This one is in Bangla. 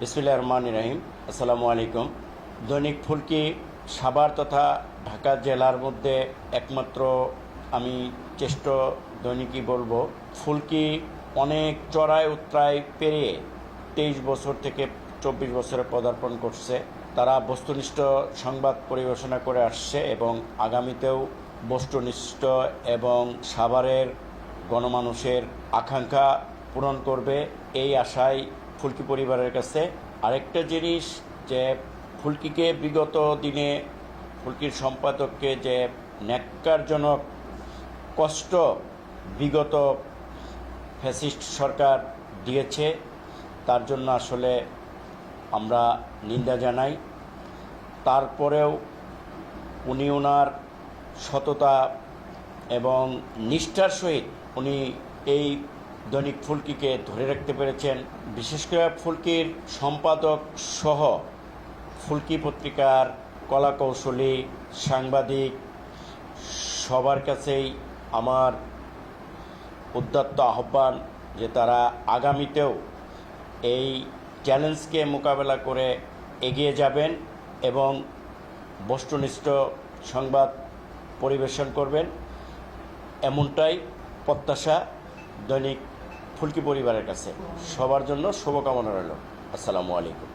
বিসমুল্লাহ রহমান রাহিম। আসসালামু আলাইকুম। দৈনিক ফুলকি সাভার তথা ঢাকা জেলার মধ্যে একমাত্র আমি চেষ্ট দৈনিকই বলব, ফুলকি অনেক চড়ায় উত্তরায় পেরিয়ে তেইশ বছর থেকে চব্বিশ বছরে পদার্পণ করছে। তারা বস্তুনিষ্ঠ সংবাদ পরিবেশনা করে আসছে এবং আগামীতেও বস্তুনিষ্ঠ এবং সাভারের গণমানুষের আকাঙ্ক্ষা পূরণ করবে। এই আশায় ফুলকি পরিবারের কাছে। আরেকটা জিনিস যে ফুলকিকে বিগত দিনে ফুলকির সম্পাদককে যে ন্যাক্কারজনক কষ্ট বিগত ফ্যাসিস্ট সরকার দিয়েছে, তার জন্য আসলে আমরা নিন্দা জানাই। তারপরেও উনি ওনার সততা এবং নিষ্ঠার সহিত উনি এই দৈনিক ফুলকিকে ধরে রাখতে পেরেছেন। বিশেষ করে ফুলকির সম্পাদক সহ ফুলকি পত্রিকার কলাকৌশলী, সাংবাদিক, সবার কাছেই আমার উদ্যত্ত আহ্বান যে তারা আগামীতেও এই চ্যালেঞ্জকে মোকাবেলা করে এগিয়ে যাবেন এবং বস্তুনিষ্ঠ সংবাদ পরিবেশন করবেন। এমনটাই প্রত্যাশা দৈনিক ফুলকি পরিবারের কাছে। সবার জন্য শুভকামনা রইল। আসসালামু আলাইকুম।